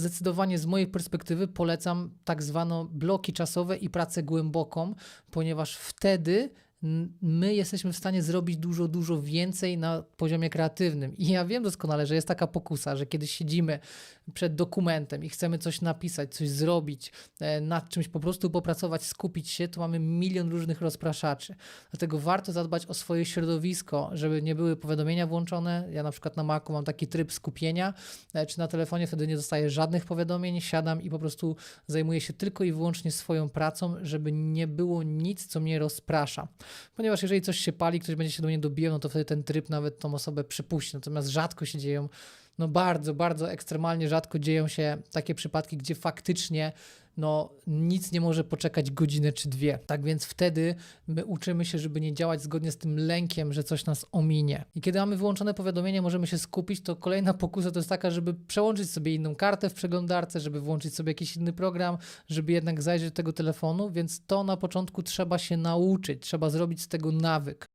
Zdecydowanie z mojej perspektywy polecam tak zwane bloki czasowe i pracę głęboką, ponieważ wtedy my jesteśmy w stanie zrobić dużo, dużo więcej na poziomie kreatywnym. I ja wiem doskonale, że jest taka pokusa, że kiedy siedzimy przed dokumentem i chcemy coś napisać, coś zrobić, e, nad czymś po prostu popracować, skupić się, to mamy milion różnych rozpraszaczy. Dlatego warto zadbać o swoje środowisko, żeby nie były powiadomienia włączone. Ja na przykład na Macu mam taki tryb skupienia, e, czy na telefonie wtedy nie dostaję żadnych powiadomień, siadam i po prostu zajmuję się tylko i wyłącznie swoją pracą, żeby nie było nic, co mnie rozprasza. Ponieważ jeżeli coś się pali, ktoś będzie się do mnie dobijał, no to wtedy ten tryb nawet tą osobę przypuści. Natomiast rzadko się dzieją, no bardzo, bardzo ekstremalnie rzadko dzieją się takie przypadki, gdzie faktycznie no nic nie może poczekać godzinę czy dwie. Tak więc wtedy my uczymy się, żeby nie działać zgodnie z tym lękiem, że coś nas ominie. I kiedy mamy wyłączone powiadomienie, możemy się skupić, to kolejna pokusa to jest taka, żeby przełączyć sobie inną kartę w przeglądarce, żeby włączyć sobie jakiś inny program, żeby jednak zajrzeć do tego telefonu, więc to na początku trzeba się nauczyć, trzeba zrobić z tego nawyk.